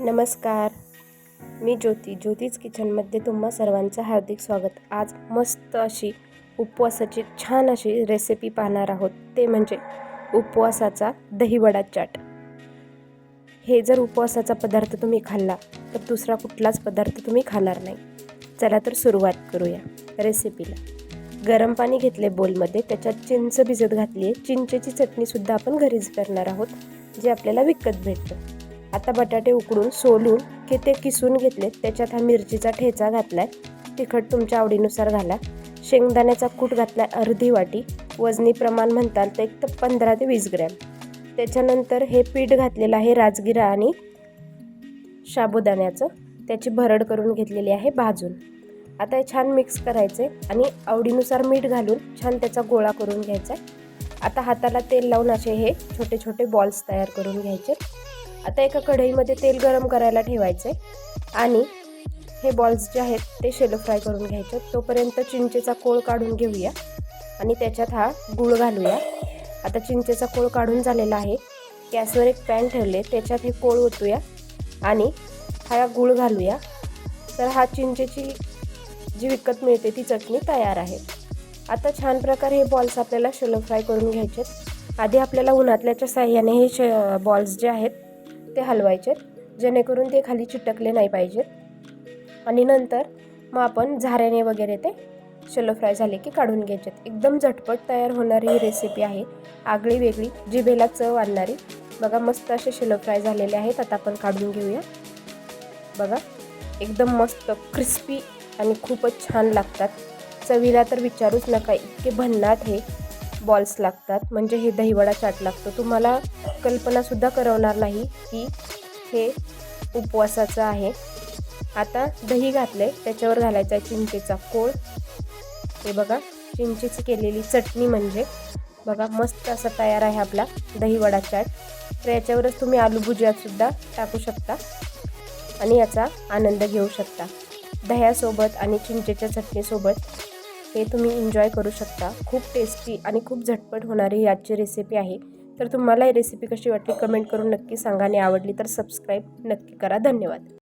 नमस्कार. मी ज्योती ज्योतीज किचनमध्ये तुम्हा सर्वांचं हार्दिक स्वागत. आज मस्त अशी उपवासाची छान अशी रेसिपी पाहणार आहोत. ते म्हणजे उपवासाचा दहीवडा चाट. हे जर उपवासाचा पदार्थ तुम्ही खाल्ला तर दुसरा कुठलाच पदार्थ तुम्ही खाणार नाही. चला तर सुरुवात करूया रेसिपीला गरम पाणी घेतले बोलमध्ये त्याच्यात चिंच भिजत घातली आहे चिंचेची चटणीसुद्धा आपण घरीच करणार आहोत जे आपल्याला विकत भेटतं. आता बटाटे उकडून सोलून की ते किसून घेतलेत त्याच्यात हा मिरचीचा ठेचा घातलाय तिखट तुमच्या आवडीनुसार घाला. शेंगदाण्याचा कूट घातलाय अर्धी वाटी वजनी प्रमाण म्हणताल तर एक तर पंधरा ते वीस ग्रॅम. त्याच्यानंतर हे पीठ घातलेलं आहे राजगिरा आणि साबुदाण्याचं त्याची भरड करून घेतलेली आहे भाजून. आता हे छान मिक्स करायचे आणि आवडीनुसार मीठ घालून छान त्याचा गोळा करून घ्यायचा आता हाताला तेल लावून असे हे छोटे छोटे बॉल्स तयार करून घ्यायचे. आता एका कढईमध्ये तेल गरम करायला ठेवायचे आणि हे बॉल्स जे आहेत ते शेलो फ्राय करून घ्यायचे. तोपर्यंत चिंचेचा कोळ काढून घेऊया. आणि त्याच्यात हा गूळ घालूया. आता चिंचेचा कोळ काढून झालेला आहे. गॅसवर एक पॅन ठेवले. त्याच्यात हे कोळ ओतूया. आणि हा गूळ घालूया. तर हा चिंचेची जी विकत मिळते ती चटणी तयार आहे. आता छान प्रकारे हे बॉल्स आपल्याला शेलो फ्राय करून घ्यायचे आधी आपल्याला उन्हातल्याच्या साह्याने हे श बॉल्स जे आहेत ते हलवायचे जेणेकरून ते खाली चिटकले नाही पाहिजेत. आणि नंतर मग आपण झाऱ्याने वगैरे ते शेलो फ्राय झाले की काढून घ्यायचे एकदम झटपट तयार होणारी ही रेसिपी आहे. आगळी वेगळी जिभेला चव आणणारी. बघा मस्त असे शेलो फ्राय झालेले आहेत. आता आपण काढून घेऊया. बघा एकदम मस्त क्रिस्पी आणि खूपच छान लागतात. चवीला तर विचारूच नका इतके भन्नाट हे. बॉल्स लागतात. म्हणजे हे दहीवडा चाट लागतो. तुम्हाला कल्पनासुद्धा करवणार नाही की हे उपवासाचं आहे. आता दही घातले त्याच्यावर घालायचा आहे चिंचेचा कोळ. हे बघा चिंचेची केलेली चटणी म्हणजे. बघा मस्त असा तयार आहे आपला दहीवडा चाट. तर याच्यावरच तुम्ही आलू भुजियासुद्धा टाकू शकता. आणि याचा आनंद घेऊ शकता. दह्यासोबत आणि चिंचेच्या चटणीसोबत हे तुम्ही एन्जॉय करू शकता. खूप टेस्टी आणि खूप झटपट होणारी याची रेसिपी आहे. तर तुम्हाला ही रेसिपी कशी वाटली कमेंट करून नक्की सांगा आणि आवडली तर सबस्क्राईब नक्की करा. धन्यवाद.